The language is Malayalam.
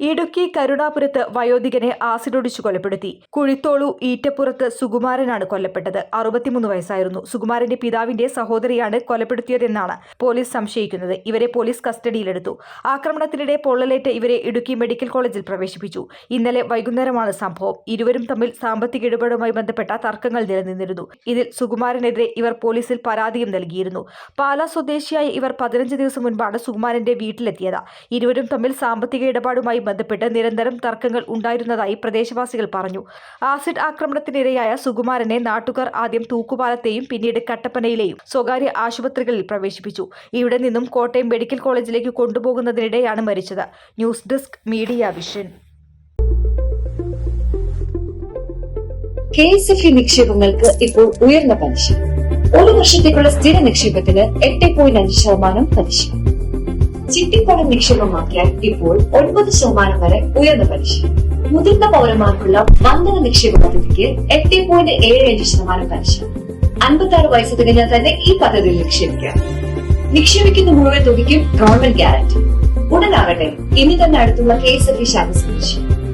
ഇടുക്കി കരുണാപുരത്ത് വയോധികനെ ആസിഡൊടിച്ചു കൊലപ്പെടുത്തി. കുഴിത്തോളു ഈറ്റപ്പുറത്ത് സുകുമാരനാണ് കൊല്ലപ്പെട്ടത്. അറുപത്തിമൂന്ന് വയസ്സായിരുന്നു. സുകുമാരന്റെ പിതാവിന്റെ സഹോദരിയാണ് കൊലപ്പെടുത്തിയതെന്നാണ് പോലീസ് സംശയിക്കുന്നത്. ഇവരെ പോലീസ് കസ്റ്റഡിയിലെടുത്തു. ആക്രമണത്തിനിടെ പൊള്ളലേറ്റ് ഇവരെ ഇടുക്കി മെഡിക്കൽ കോളേജിൽ പ്രവേശിപ്പിച്ചു. ഇന്നലെ വൈകുന്നേരമാണ് സംഭവം. ഇരുവരും തമ്മിൽ സാമ്പത്തിക ഇടപാടുമായി ബന്ധപ്പെട്ട തർക്കങ്ങൾ നിലനിന്നിരുന്നു. ഇതിൽ സുകുമാരനെതിരെ ഇവർ പോലീസിൽ പരാതിയും നൽകിയിരുന്നു. പാലാ സ്വദേശിയായ ഇവർ പതിനഞ്ച് ദിവസം മുൻപാണ് സുകുമാരന്റെ വീട്ടിലെത്തിയത്. ഇരുവരും തമ്മിൽ സാമ്പത്തിക ഇടപാടുമായി ബന്ധപ്പെട്ട് നിരന്തരം തർക്കങ്ങൾ ഉണ്ടായിരുന്നതായി പ്രദേശവാസികൾ പറഞ്ഞു. ആസിഡ് ആക്രമണത്തിനിരയായ സുകുമാരനെ നാട്ടുകാർ ആദ്യം തൂക്കുപാലത്തെയും പിന്നീട് കട്ടപ്പനയിലെയും സ്വകാര്യ ആശുപത്രികളിൽ പ്രവേശിപ്പിച്ചു. ഇവിടെ നിന്നും കോട്ടയം മെഡിക്കൽ കോളേജിലേക്ക് കൊണ്ടുപോകുന്നതിനിടെയാണ് മരിച്ചത്. News desk Media Vision. നിക്ഷേപങ്ങൾക്ക് ഇപ്പോൾ ഉയർന്ന പലിശ. ഒരു വർഷത്തേക്കുള്ള സ്ഥിര നിക്ഷേപത്തിന് എട്ട് പോയിന്റ് അഞ്ച് ശതമാനം പലിശ. ചിട്ടിപ്പണം നിക്ഷേപമാക്കിയാൽ ഇപ്പോൾ ഒൻപത് ശതമാനം വരെ ഉയർന്ന പലിശ. മുതിർന്ന പൗരന്മാർക്കുള്ള വന്ദന നിക്ഷേപ പദ്ധതിക്ക് എട്ട് പോയിന്റ് ഏഴ് അഞ്ച് ശതമാനം പലിശ. അൻപത്തി ആറ് വയസ്സ് തികഞ്ഞാൽ തന്നെ ഈ പദ്ധതിയിൽ നിക്ഷേപിക്കാം നിക്ഷേപിക്കുന്ന മുഴുവൻ തുകയ്ക്കും ഗവൺമെന്റ് ഗ്യാരണ്ടി. ഉടനാകട്ടെ ഇനി തന്നെ അടുത്തുള്ള കെ എസ് എഫ് ഇ ശാഖ സന്ദർശിക്കും.